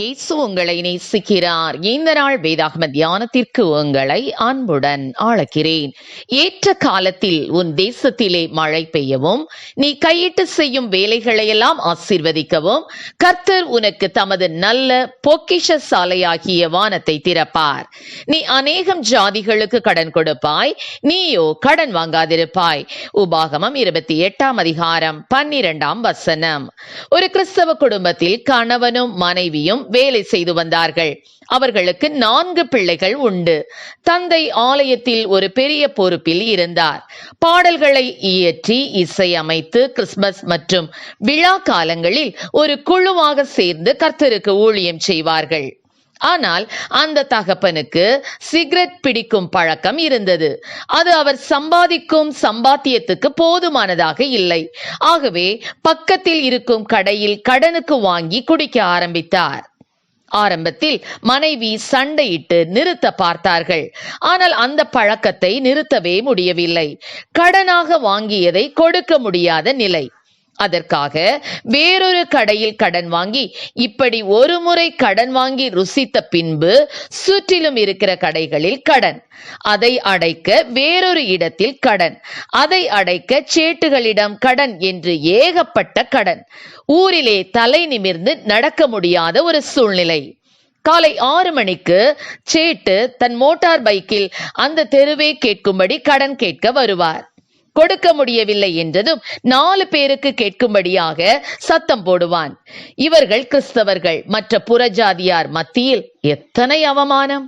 இயேசு உங்களை நேசிக்கிறார். இந்த நாள் வேதாகம தியானத்திற்கு உங்களை அன்புடன் ஆளக்கிறேன் ஏற்ற காலத்தில் உன் தேசத்திலே மழை பெய்யவும் நீ கையிட்டு செய்யும் வேலைகளையெல்லாம் ஆசிர்வதிக்கவும் கர்த்தர் உனக்கு தமது நல்ல பொக்கிஷ சாலையாகிய வானத்தை திறப்பார். நீ அநேகம் ஜாதிகளுக்கு கடன் கொடுப்பாய் நீயோ கடன் வாங்காதிருப்பாய். உபாகமம் இருபத்தி எட்டாம் அதிகாரம் பன்னிரெண்டாம் வசனம். ஒரு கிறிஸ்தவ குடும்பத்தில் கணவனும் மனைவியும் வேலை செய்து வந்தார்கள். அவர்களுக்கு நான்கு பிள்ளைகள் உண்டு. தந்தை ஆலயத்தில் ஒரு பெரிய பொறுப்பில் இருந்தார். பாடல்களை இயற்றி இசை அமைத்து கிறிஸ்துமஸ் மற்றும் விழா காலங்களில் ஒரு குழுவாக சேர்ந்து கர்த்தருக்கு ஊழியம் செய்வார்கள். ஆனால் அந்த தகப்பனுக்கு சிகரெட் பிடிக்கும் பழக்கம் இருந்தது. அது அவர் சம்பாதிக்கும் சம்பாத்தியத்துக்கு போதுமானதாக இல்லை. ஆகவே பக்கத்தில் இருக்கும் கடையில் கடனுக்கு வாங்கி குடிக்க ஆரம்பித்தார். ஆரம்பத்தில் மனைவி சண்டையிட்டு நிறுத்த பார்த்தார்கள். ஆனால் அந்த பழக்கத்தை நிறுத்தவே முடியவில்லை. கடனாக வாங்கியதை கொடுக்க முடியாத நிலை. அதற்காக வேறொரு கடையில் கடன் வாங்கி இப்படி ஒரு முறை கடன் வாங்கி ருசித்த பின்பு சுற்றிலும் இருக்கிற கடைகளில் கடன். அதை அடைக்க வேறொரு இடத்தில் கடன். அதை அடைக்க சேட்டுகளிடம் கடன் என்று ஏகப்பட்ட கடன். ஊரிலே தலை நிமிர்ந்து நடக்க முடியாத ஒரு சூழ்நிலை. காலை ஆறு மணிக்கு சேட்டு தன் மோட்டார் பைக்கில் அந்த தெருவே கேட்கும்படி கடன் கேட்க வருவார். கொடுக்க முடியவில்லை என்றதும் நாலு பேருக்கு கேட்கும்படியாக சத்தம் போடுவான். இவர்கள் கிறிஸ்தவர்கள் மற்ற புறஜாதியார் மத்தியில் எத்தனை அவமானம்?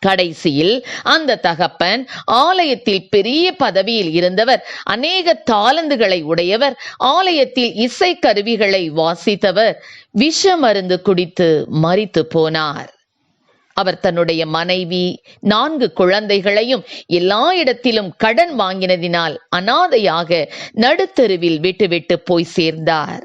கடைசியில் அந்த தகப்பன் ஆலயத்தில் பெரிய பதவியில் இருந்தவர் அநேக தாளந்துகளை உடையவர் ஆலயத்தில் இசை கருவிகளை வாசித்தவர் விஷ மருந்து குடித்து மறித்து போனார். அவர் தன்னுடைய மனைவி நான்கு குழந்தைகளையும் எல்லா இடத்திலும் கடன் வாங்கினதினால் அனாதையாக நடுத்தெருவில் விட்டுவிட்டு போய் சேர்ந்தார்.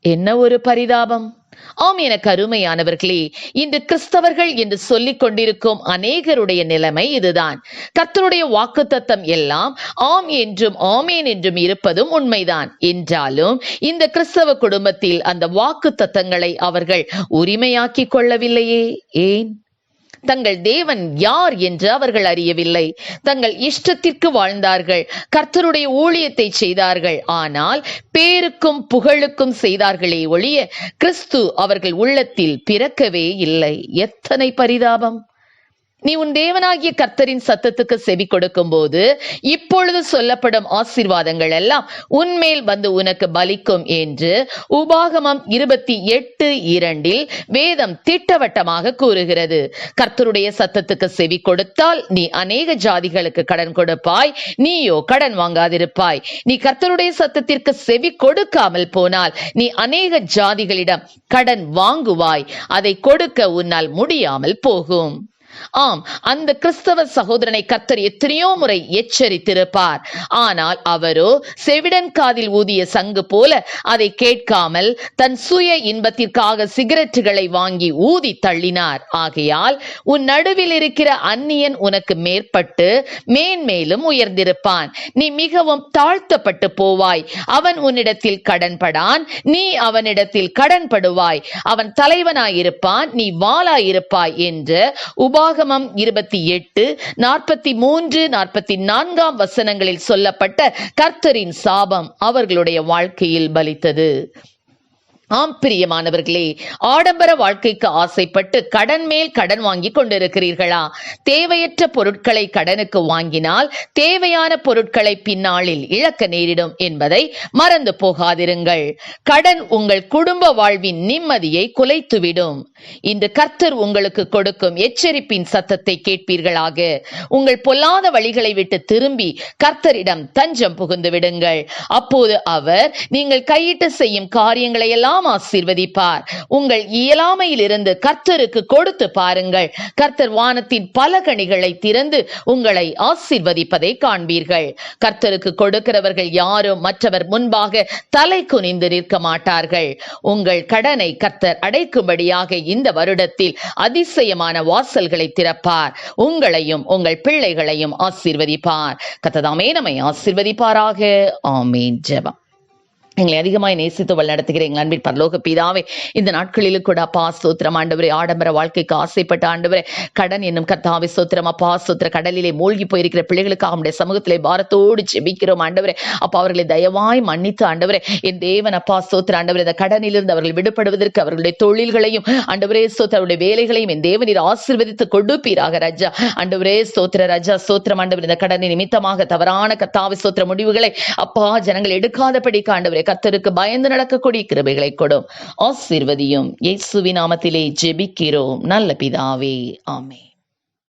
என்ன ஒரு பரிதாபம்? ஆம் என கருமையானவர்களே இன்று கிறிஸ்தவர்கள் என்று சொல்லிக் கொண்டிருக்கும் அநேகருடைய நிலைமை இதுதான். கர்த்தருடைய வாக்குத்தத்தம் எல்லாம் ஆம் என்றும் ஆமேன் என்றும் இருப்பதும் உண்மைதான். என்றாலும் இந்த கிறிஸ்தவ குடும்பத்தில் அந்த வாக்கு தத்தங்களை அவர்கள் உரிமையாக்கிக் கொள்ளவில்லையே ஏன்? தங்கள் தேவன் யார் என்று அவர்கள் அறியவில்லை. தங்கள் இஷ்டத்திற்கு வாழ்ந்தார்கள். கர்த்தருடைய ஊழியத்தை செய்தார்கள். ஆனால் பேருக்கும் புகழுக்கும் செய்தார்களே ஒழிய கிறிஸ்து அவர்கள் உள்ளத்தில் பிறக்கவே இல்லை. எத்தனை பரிதாபம். நீ உன் தேவனாகிய கர்த்தரின் சத்தத்துக்கு செவி கொடுக்கும் போது இப்பொழுது சொல்லப்படும் ஆசீர்வாதங்கள் எல்லாம் உன்மேல் வந்து உனக்கு பலிக்கும் என்று உபாகமம் இருபத்தி எட்டு இரண்டில் வேதம் திட்டவட்டமாக கூறுகிறது. கர்த்தருடைய சத்தத்துக்கு செவி கொடுத்தால் நீ அநேக ஜாதிகளுக்கு கடன் கொடுப்பாய் நீயோ கடன் வாங்காதிருப்பாய். நீ கர்த்தருடைய சத்தத்திற்கு செவி கொடுக்காமல் போனால் நீ அநேக ஜாதிகளிடம் கடன் வாங்குவாய். அதை கொடுக்க உன்னால் முடியாமல் போகும். ஆம் அந்த கிறிஸ்தவ சகோதரனை கத்தர் எத்தனையோ முறை எச்சரித்திருப்பார். ஆனால் அவரோ செவிடன் காதில் ஊதிய சங்கு போல அதை கேட்காமல் தன் சுய இன்பத்திற்காக சிகரெட்டுகளை வாங்கி ஊதி தள்ளினார். ஆகையால் உன் நடுவில் இருக்கிற அந்நியன் உனக்கு மேற்பட்டு மேன்மேலும் உயர்ந்திருப்பான். நீ மிகவும் தாழ்த்தப்பட்டு போவாய். அவன் உன்னிடத்தில் கடன்படான். நீ அவனிடத்தில் கடன்படுவாய். அவன் தலைவனாயிருப்பான். நீ வாளாயிருப்பாய் என்று உபா உபாகமம் இருபத்தி எட்டு நாற்பத்தி மூன்று நாற்பத்தி நான்காம் வசனங்களில் சொல்லப்பட்ட கர்த்தரின் சாபம் அவர்களுடைய வாழ்க்கையில் பலித்தது. ஆம் பிரியமானவர்களே ஆடம்பர வாழ்க்கைக்கு ஆசைப்பட்டு கடன் மேல் கடன் வாங்கி கொண்டிருக்கிறீர்களா? தேவையற்ற பொருட்களை கடனுக்கு வாங்கினால் தேவையான பொருட்களை பின்னாளில் இழக்க நேரிடும் என்பதை மறந்து போகாதிருங்கள். கடன் உங்கள் குடும்ப வாழ்வின் நிம்மதியை குலைத்துவிடும். இன்று கர்த்தர் உங்களுக்கு கொடுக்கும் எச்சரிப்பின் சத்தத்தை கேட்பீர்களாக. உங்கள் பொல்லாத வழிகளை விட்டு திரும்பி கர்த்தரிடம் தஞ்சம் புகுந்து விடுங்கள். அப்போது அவர் நீங்கள் கையிட்டு செய்யும் காரியங்களை எல்லாம் எல்லாம் ஆசீர்வதிப்பார். உங்கள் இயலாமையிலிருந்து கர்த்தருக்கு கொடுத்து பாருங்கள். கர்த்தர் வானத்தின் பல கனிகளை திறந்து உங்களை ஆசீர்வதிப்பதை காண்பீர்கள். கர்த்தருக்கு கொடுக்கிறவர்கள் யாரும் மற்றவர் முன்பாக தலை குனிந்து நிற்க மாட்டார்கள். உங்கள் கடனை கர்த்தர் அடைக்கும்படியாக இந்த வருடத்தில் அதிசயமான வாசல்களை திறப்பார். உங்களையும் உங்கள் பிள்ளைகளையும் ஆசீர்வதிப்பார். கத்ததாமே நம்மை ஆசீர்வதிப்பாராக. ஆமீன். ஜெபம். எங்களை அதிகமாய் நேசித்து வழிநடத்துகிற எங்கள் அன்பின் பரலோக பிதாவே இந்த நாட்களிலும் கூட அப்பா ஸ்தோத்திரம் ஆண்டவரே ஆடம்பர வாழ்க்கைக்கு ஆசைப்பட்ட ஆண்டவரே கடன் என்னும் கர்த்தாவை சோத்திரம் அப்பா ஸ்தோத்திர கடலிலே மூழ்கி போயிருக்கிற பிள்ளைகளுக்கு நம்முடைய சமூகத்திலே பாரத்தோடு செபிக்கிறோம் ஆண்டவரே. அப்பா அவர்களை தயவாய் மன்னித்து ஆண்டவரே என் தேவன் அப்பா சோத்திர ஆண்டவரே இந்த கடனிலிருந்து அவர்கள் விடுபடுவதற்கு அவர்களுடைய தொழில்களையும் ஆண்டவரே ஸ்தோத்திர அவருடைய வேலைகளையும் என் தேவனீர் ஆசீர்வதித்து கொடுப்பீராக ரஜா. ஆண்டவரே சோத்திர ரஜா ஸ்தோத்திரம் ஆண்டவர் இந்த கடனை நிமித்தமாக தவறான கத்தாவை ஸ்தோத்திர முடிவுகளை அப்பா ஜனங்கள் எடுக்காதபடிக்கு ஆண்டவரே கத்தருக்கு பயந்து நடக்கக்கூடிய கிருபைகளை கொடும். ஆசீர்வதியும். இயேசுவின் நாமத்திலே ஜெபிக்கிறோம். நல்ல பிதாவே. ஆமே